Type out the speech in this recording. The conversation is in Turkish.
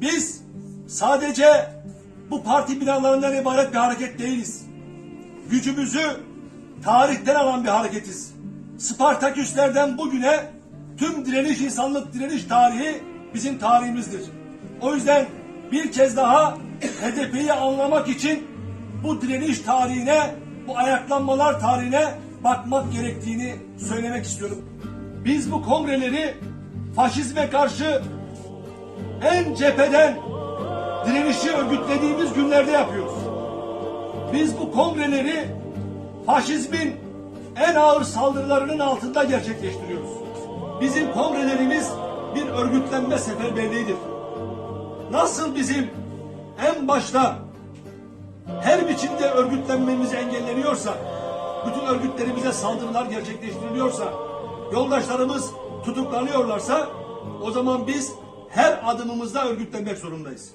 Biz sadece bu parti binalarından ibaret bir hareket değiliz. Gücümüzü tarihten alan bir hareketiz. Spartaküslerden bugüne tüm direniş insanlık direniş tarihi bizim tarihimizdir. O yüzden bir kez daha HDP'yi anlamak için bu direniş tarihine, bu ayaklanmalar tarihine bakmak gerektiğini söylemek istiyorum. Biz bu kongreleri faşizme karşı en cepheden direnişi örgütlediğimiz günlerde yapıyoruz. Biz bu kongreleri faşizmin en ağır saldırılarının altında gerçekleştiriyoruz. Bizim kongrelerimiz bir örgütlenme seferberliğidir. Nasıl bizim en başta her biçimde örgütlenmemiz engelleniyorsa, bütün örgütlerimize saldırılar gerçekleştiriliyorsa, yoldaşlarımız tutuklanıyorlarsa, o zaman biz her adımımızda örgütlenmek zorundayız.